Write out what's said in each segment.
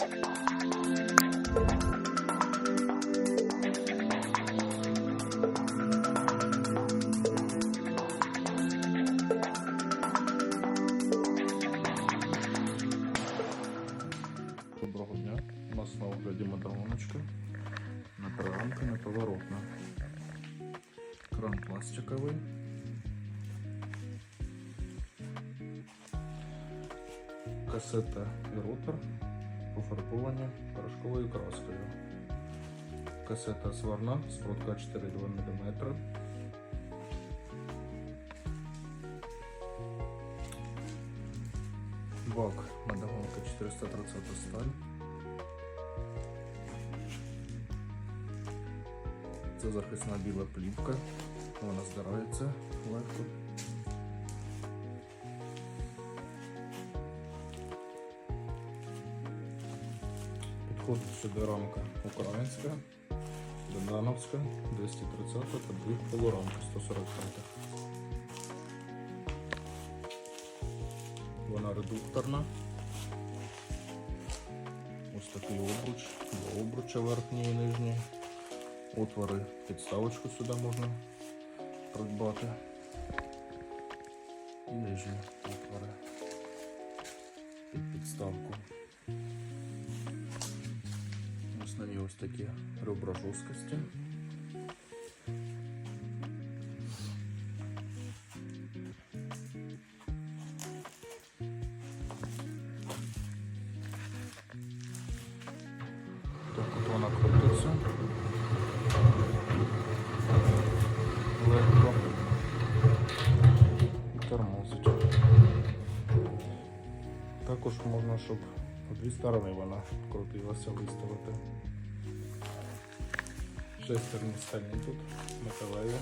Доброго дня. У нас на огляді мотогоночка. Направленка неповоротна. Кран пластиковий. Касета і ротор пофарбовані порошковою краскою. Касета сварна з протка 4,2 мм. Бак мотогонка 430 сталь. Це захисна біла плівка. Вона здирається легко. Підходить сюди рамка українська, Богдановська, 230 та дві полурамки 145. Вона редукторна. Ось такий обруч, два обруча верхній і нижній. Отвори, підставочку сюди можна придбати. І нижні отвори під підставку. Ось на ній ось такі ребра жорсткості. Так от вона крутиться. Легко. І тормозить. Також можна, щоб по дві сторони вона крутилася виставити. Шестерні стальні тут, металеві.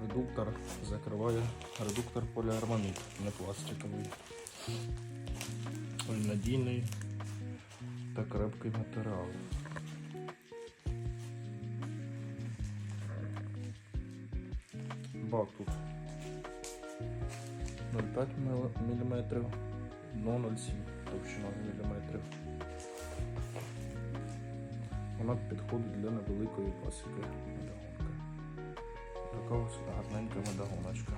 Редуктор закриває редуктор поліармонит, не пластиковий. Він надійний та крепкий матеріал. Бак тут 0,5 мм, дно 0,7 товщина мм. Вона підходить для невеликої пасіки медагонки. Така ось гарненька медогоночка.